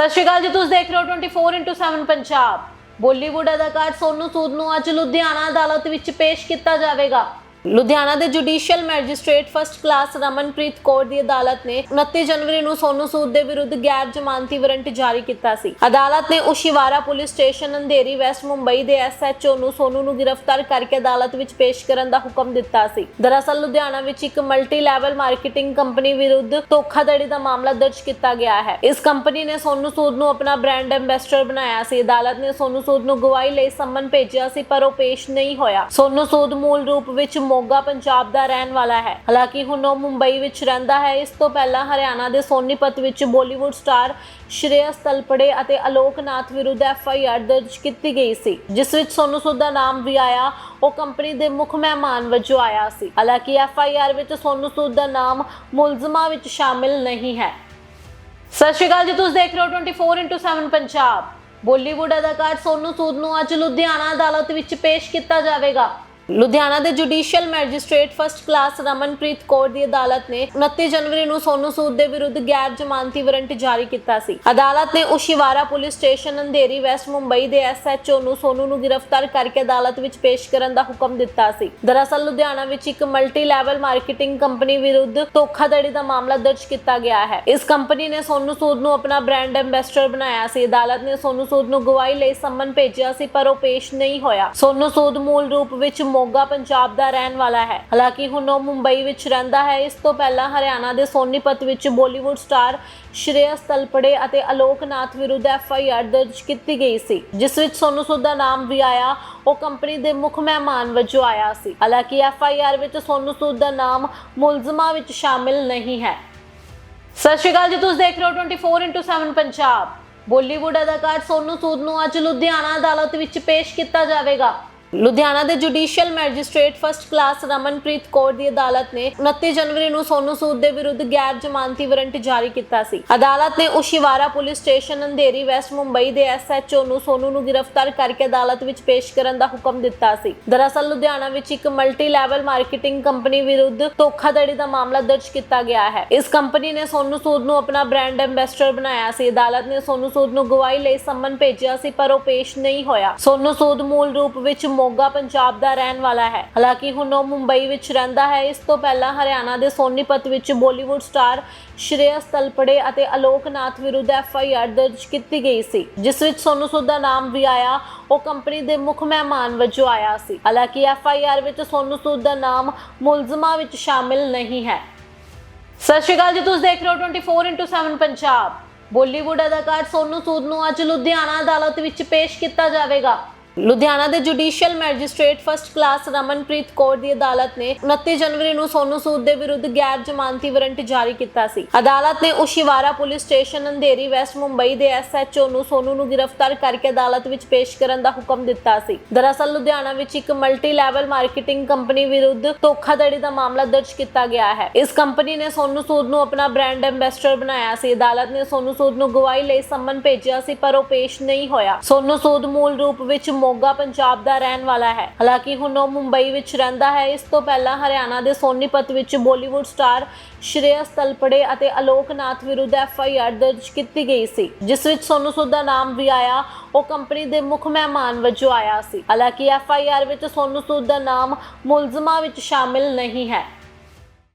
ਸਤਿ ਸ਼੍ਰੀ ਅਕਾਲ ਜੀ, ਤੁਸੀਂ ਦੇਖ ਰਹੇ ਹੋ 24x7 ਪੰਜਾਬ। ਬਾਲੀਵੁੱਡ ਅਦਾਕਾਰ ਸੋਨੂ ਸੂਦ ਨੂੰ ਅੱਜ ਲੁਧਿਆਣਾ ਅਦਾਲਤ ਵਿੱਚ ਪੇਸ਼ ਕੀਤਾ ਜਾਵੇਗਾ। ਲੁਧਿਆਣਾ ਦੇ judicial magistrate first class Ramanpreet Kaur ਦੀ ਅਦਾਲਤ ਨੇ 29 ਜਨਵਰੀ ਨੂੰ ਸੋਨੂ ਸੂਦ ਦੇ ਵਿਰੁੱਧ ਗੈਰ ਜ਼ਮਾਨਤੀ ਵਾਰੰਟ ਜਾਰੀ ਕੀਤਾ ਸੀ। ਅਦਾਲਤ ਨੇ Oshiwara police station Andheri west Mumbai ਦੇ ਐਸਐਚਓ ਨੂੰ ਸੋਨੂ ਨੂੰ ਗ੍ਰਿਫਤਾਰ ਕਰਕੇ ਅਦਾਲਤ ਵਿੱਚ ਪੇਸ਼ ਕਰਨ ਦਾ ਹੁਕਮ ਦਿੱਤਾ ਸੀ। ਦਰਅਸਲ, ਲੁਧਿਆਣਾ ਵਿੱਚ ਇੱਕ ਮਲਟੀ ਲੈਵਲ ਮਾਰਕੀਟਿੰਗ ਕੰਪਨੀ ਵਿਰੁੱਧ ਧੋਖਾਧੜੀ ਦਾ ਮਾਮਲਾ ਦਰਜ ਕੀਤਾ ਗਿਆ ਹੈ। ਇਸ ਕੰਪਨੀ ਨੇ ਸੋਨੂ ਸੂਦ ਨੂੰ ਆਪਣਾ ਬ੍ਰਾਂਡ ਐਮਬੈਸਡਰ ਬਣਾਇਆ ਸੀ। ਅਦਾਲਤ ਨੇ ਸੋਨੂ ਸੂਦ ਨੂੰ ਗਵਾਹੀ ਲਈ ਸੰਮਨ ਭੇਜਿਆ ਸੀ, ਪਰ ਉਹ ਪੇਸ਼ ਨਹੀਂ ਹੋਇਆ। ਸੋਨੂ ਸੂਦ ਮੂਲ ਰੂਪ ਵਿੱਚ ਮੋਗਾ, ਪੰਜਾਬ ਦਾ ਰਹਿਣ ਵਾਲਾ ਹੈ। ਹਾਲਾਂਕਿ ਹੁਣ ਉਹ ਮੁੰਬਈ ਵਿੱਚ ਰਹਿੰਦਾ ਹੈ। ਇਸ ਤੋਂ ਪਹਿਲਾਂ ਹਰਿਆਣਾ ਦੇ ਸੋਨੀਪਤ ਵਿੱਚ ਬਾਲੀਵੁੱਡ ਸਟਾਰ ਸ਼੍ਰੇਯਸ ਤਲਪੜੇ ਅਤੇ ਅਲੋਕ ਨਾਥ ਵਿਰੁੱਧ ਐਫ ਦਰਜ ਕੀਤੀ ਗਈ ਸੀ। ਜਿਸ ਵਿੱਚ ਸੋਨੂ ਸੂਦ ਦਾ ਨਾਮ ਵੀ ਆਇਆ, ਉਹ ਕੰਪਨੀ ਦੇ ਮੁੱਖ ਮਹਿਮਾਨ ਵਜੋਂ ਆਇਆ ਸੀ। ਹਾਲਾਂਕਿ ਐਫ ਆਈ ਆਰ ਵਿੱਚ ਸੋਨੂ ਸੂਦ ਦਾ ਨਾਮ ਮੁਲਜ਼ਮਾਂ ਵਿੱਚ ਸ਼ਾਮਿਲ ਨਹੀਂ ਹੈ। ਸਤਿ ਸ਼੍ਰੀ ਅਕਾਲ ਜੀ, ਤੁਸੀਂ ਦੇਖ ਰਹੇ ਹੋ 24x7 ਪੰਜਾਬ। ਬਾਲੀਵੁੱਡ ਅਦਾਕਾਰ ਸੋਨੂ ਸੂਦ ਨੂੰ ਅੱਜ ਲੁਧਿਆਣਾ ਅਦਾਲਤ ਵਿੱਚ ਪੇਸ਼ ਕੀਤਾ ਜਾਵੇਗਾ। ਲੁਧਿਆਣਾ ਦੇ judicial magistrate first class Ramanpreet Kaur ਦੀ ਅਦਾਲਤ ਨੇ 29 ਜਨਵਰੀ ਨੂੰ ਸੋਨੂ ਸੂਦ ਦੇ ਵਿਰੁੱਧ ਗੈਰ ਜ਼ਮਾਨਤੀ ਵਾਰੰਟ ਜਾਰੀ ਕੀਤਾ ਸੀ। ਅਦਾਲਤ ਨੇ Oshiwara police station Andheri west Mumbai ਦੇ ਐਸਐਚਓ ਨੂੰ ਸੋਨੂ ਨੂੰ ਗ੍ਰਿਫਤਾਰ ਕਰਕੇ ਅਦਾਲਤ ਵਿੱਚ ਪੇਸ਼ ਕਰਨ ਦਾ ਹੁਕਮ ਦਿੱਤਾ ਸੀ। ਦਰਅਸਲ, ਲੁਧਿਆਣਾ ਵਿੱਚ ਇੱਕ ਮਲਟੀ ਲੈਵਲ ਮਾਰਕੀਟਿੰਗ ਕੰਪਨੀ ਵਿਰੁੱਧ ਧੋਖਾਧੜੀ ਦਾ ਮਾਮਲਾ ਦਰਜ ਕੀਤਾ ਗਿਆ ਹੈ। ਇਸ ਕੰਪਨੀ ਨੇ ਸੋਨੂ ਸੂਦ ਨੂੰ ਆਪਣਾ ਬ੍ਰਾਂਡ ਐਮਬੈਸਡਰ ਬਣਾਇਆ ਸੀ। ਅਦਾਲਤ ਨੇ ਸੋਨੂ ਸੂਦ ਨੂੰ ਗਵਾਹੀ ਲਈ ਸੰਮਨ ਭੇਜਿਆ ਸੀ, ਪਰ ਉਹ ਪੇਸ਼ ਨਹੀਂ ਹੋਇਆ। ਸੋਨੂ ਸੂਦ ਮੂਲ ਰੂਪ ਵਿੱਚ ਮੋਗਾ, ਪੰਜਾਬ ਦਾ ਰਹਿਣ ਵਾਲਾ ਹੈ। ਹਾਲਾਂਕਿ ਹੁਣ ਉਹ ਮੁੰਬਈ ਵਿੱਚ ਰਹਿੰਦਾ ਹੈ। ਇਸ ਤੋਂ ਪਹਿਲਾਂ ਹਰਿਆਣਾ ਦੇ ਸੋਨੀਪਤ ਵਿੱਚ ਬਾਲੀਵੁੱਡ ਸਟਾਰ ਸ਼੍ਰੇਯਸ ਤਲਪੜੇ ਅਤੇ ਅਲੋਕ ਨਾਥ ਵਿਰੁੱਧ ਐਫ ਆਈ ਆਰ ਦਰਜ ਕੀਤੀ ਗਈ ਸੀ, ਜਿਸ ਵਿੱਚ ਸੋਨੂ ਸੂਦ ਦਾ ਨਾਮ ਵੀ ਆਇਆ। ਉਹ ਕੰਪਨੀ ਦੇ ਮੁੱਖ ਮਹਿਮਾਨ ਵਜੋਂ ਆਇਆ ਸੀ। ਹਾਲਾਂਕਿ ਐਫ ਆਈ ਆਰ ਵਿੱਚ ਸੋਨੂ ਸੂਦ ਦਾ ਨਾਮ ਮੁਲਜ਼ਮਾਂ ਵਿੱਚ ਸ਼ਾਮਿਲ ਨਹੀਂ ਹੈ। ਸਤਿ ਸ਼੍ਰੀ ਅਕਾਲ ਜੀ, ਤੁਸੀਂ ਦੇਖ ਰਹੇ ਹੋ 24x7 ਪੰਜਾਬ। ਬਾਲੀਵੁੱਡ ਅਦਾਕਾਰ ਸੋਨੂ ਸੂਦ ਨੂੰ ਅੱਜ ਲੁਧਿਆਣਾ ਅਦਾਲਤ ਵਿੱਚ ਪੇਸ਼ ਕੀਤਾ ਜਾਵੇਗਾ। ਲੁਧਿਆਣਾ ਦੇ judicial magistrate first class Ramanpreet Kaur ਦੀ ਅਦਾਲਤ ਨੇ 29 ਜਨਵਰੀ ਨੂੰ ਸੋਨੂ ਸੂਦ ਦੇ ਵਿਰੁੱਧ ਗੈਰ ਜ਼ਮਾਨਤੀ ਵਾਰੰਟ ਜਾਰੀ ਕੀਤਾ ਸੀ। ਅਦਾਲਤ ਨੇ Oshiwara police station Andheri west Mumbai ਦੇ ਐਸਐਚਓ ਨੂੰ ਸੋਨੂ ਨੂੰ ਗ੍ਰਿਫਤਾਰ ਕਰਕੇ ਅਦਾਲਤ ਵਿੱਚ ਪੇਸ਼ ਕਰਨ ਦਾ ਹੁਕਮ ਦਿੱਤਾ ਸੀ। ਦਰਅਸਲ, ਲੁਧਿਆਣਾ ਵਿੱਚ ਇੱਕ ਮਲਟੀ ਲੈਵਲ ਮਾਰਕੀਟਿੰਗ ਕੰਪਨੀ ਵਿਰੁੱਧ ਧੋਖਾਧੜੀ ਦਾ ਮਾਮਲਾ ਦਰਜ ਕੀਤਾ ਗਿਆ ਹੈ। ਇਸ ਕੰਪਨੀ ਨੇ ਸੋਨੂ ਸੂਦ ਨੂੰ ਆਪਣਾ ਬ੍ਰਾਂਡ ਐਮਬੈਸਡਰ ਬਣਾਇਆ ਸੀ। ਅਦਾਲਤ ਨੇ ਸੋਨੂ ਸੂਦ ਨੂੰ ਗਵਾਹੀ ਲਈ ਸੰਮਨ ਭੇਜਿਆ ਸੀ, ਪਰ ਉਹ ਪੇਸ਼ ਨਹੀਂ ਹੋਇਆ। ਸੋਨੂ ਸੂਦ ਮੂਲ ਰੂਪ ਵਿੱਚ ਮੋਗਾ, ਪੰਜਾਬ ਦਾ ਰਹਿਣ ਵਾਲਾ ਹੈ। ਹਾਲਾਂਕਿ ਹੁਣ ਉਹ ਮੁੰਬਈ ਵਿੱਚ ਰਹਿੰਦਾ ਹੈ। ਇਸ ਤੋਂ ਪਹਿਲਾਂ ਹਰਿਆਣਾ ਦੇ ਸੋਨੀਪਤ ਵਿੱਚ ਬਾਲੀਵੁੱਡ ਸਟਾਰ ਸ਼੍ਰੇਯਸ ਤਲਪੜੇ ਅਤੇ ਅਲੋਕ ਵਿਰੁੱਧ ਐਫ ਆਈ ਆਰ ਦਰਜ ਕੀਤੀ ਗਈ ਸੀ, ਜਿਸ ਵਿੱਚ ਸੋਨੂ ਸੂਦ ਦਾ ਨਾਮ ਵੀ ਆਇਆ। ਉਹ ਕੰਪਨੀ ਦੇ ਮੁੱਖ ਮਹਿਮਾਨ ਵਜੋਂ ਆਇਆ ਸੀ। ਹਾਲਾਂਕਿ ਐਫ ਵਿੱਚ ਸੋਨੂ ਸੂਦ ਦਾ ਨਾਮ ਮੁਲਜ਼ਮਾਂ ਵਿੱਚ ਸ਼ਾਮਿਲ ਨਹੀਂ ਹੈ। ਸਤਿ ਸ਼੍ਰੀ ਅਕਾਲ ਜੀ, ਤੁਸੀਂ ਦੇਖ ਰਹੇ ਹੋ 24x7 ਪੰਜਾਬ। ਬਾਲੀਵੁੱਡ ਅਦਾਕਾਰ ਸੋਨੂ ਸੂਦ ਨੂੰ ਅੱਜ ਲੁਧਿਆਣਾ ਅਦਾਲਤ ਵਿੱਚ ਪੇਸ਼ ਕੀਤਾ ਜਾਵੇਗਾ। ਲੁਧਿਆਣਾ ਦੇ judicial magistrate first class Ramanpreet Kaur ਦੀ ਅਦਾਲਤ ਨੇ 29 ਜਨਵਰੀ ਨੂੰ ਸੋਨੂ ਸੂਦ ਦੇ ਵਿਰੁੱਧ ਗੈਰ ਜ਼ਮਾਨਤੀ ਵਾਰੰਟ ਜਾਰੀ ਕੀਤਾ ਸੀ। ਅਦਾਲਤ ਨੇ Oshiwara police station Andheri west Mumbai ਦੇ ਐਸਐਚਓ ਨੂੰ ਸੋਨੂ ਨੂੰ ਗ੍ਰਿਫਤਾਰ ਕਰਕੇ ਅਦਾਲਤ ਵਿੱਚ ਪੇਸ਼ ਕਰਨ ਦਾ ਹੁਕਮ ਦਿੱਤਾ ਸੀ। ਦਰਅਸਲ, ਲੁਧਿਆਣਾ ਵਿੱਚ ਇੱਕ ਮਲਟੀ ਲੈਵਲ ਮਾਰਕੀਟਿੰਗ ਕੰਪਨੀ ਵਿਰੁੱਧ ਧੋਖਾਧੜੀ ਦਾ ਮਾਮਲਾ ਦਰਜ ਕੀਤਾ ਗਿਆ ਹੈ। ਇਸ ਕੰਪਨੀ ਨੇ ਸੋਨੂ ਸੂਦ ਨੂੰ ਆਪਣਾ ਬ੍ਰਾਂਡ ਐਮਬੈਸਡਰ ਬਣਾਇਆ ਸੀ। ਅਦਾਲਤ ਨੇ ਸੋਨੂ ਸੂਦ ਨੂੰ ਗਵਾਹੀ ਲਈ ਸੰਮਨ ਭੇਜਿਆ ਸੀ, ਪਰ ਉਹ ਪੇਸ਼ ਨਹੀਂ ਹੋਇਆ। ਸੋਨੂ ਸੂਦ ਮੂਲ ਰੂਪ ਵਿੱਚ ਮੋਗਾ, ਪੰਜਾਬ ਦਾ ਰਹਿਣ ਵਾਲਾ ਹੈ। ਹਾਲਾਂਕਿ ਹੁਣ ਉਹ ਮੁੰਬਈ ਵਿੱਚ ਰਹਿੰਦਾ ਹੈ। ਇਸ ਤੋਂ ਪਹਿਲਾਂ ਹਰਿਆਣਾ ਦੇ ਸੋਨੀਪਤ ਵਿੱਚ ਬਾਲੀਵੁੱਡ ਸਟਾਰ ਸ਼੍ਰੇਯਸ ਤਲਪੜੇ ਅਤੇ ਅਲੋਕ ਨਾਥ ਵਿਰੁੱਧ ਐਫ ਆਈ ਆਰ ਦਰਜ ਕੀਤੀ ਗਈ ਸੀ, ਜਿਸ ਵਿੱਚ ਸੋਨੂ ਸੂਦ ਦਾ ਨਾਮ ਵੀ ਆਇਆ। ਉਹ ਕੰਪਨੀ ਦੇ ਮੁੱਖ ਮਹਿਮਾਨ ਵਜੋਂ ਆਇਆ ਸੀ। ਹਾਲਾਂਕਿ ਐਫ ਆਈ ਆਰ ਵਿੱਚ ਸੋਨੂ ਸੂਦ ਦਾ ਨਾਮ ਮੁਲਜ਼ਮਾਂ ਵਿੱਚ ਸ਼ਾਮਿਲ ਨਹੀਂ ਹੈ।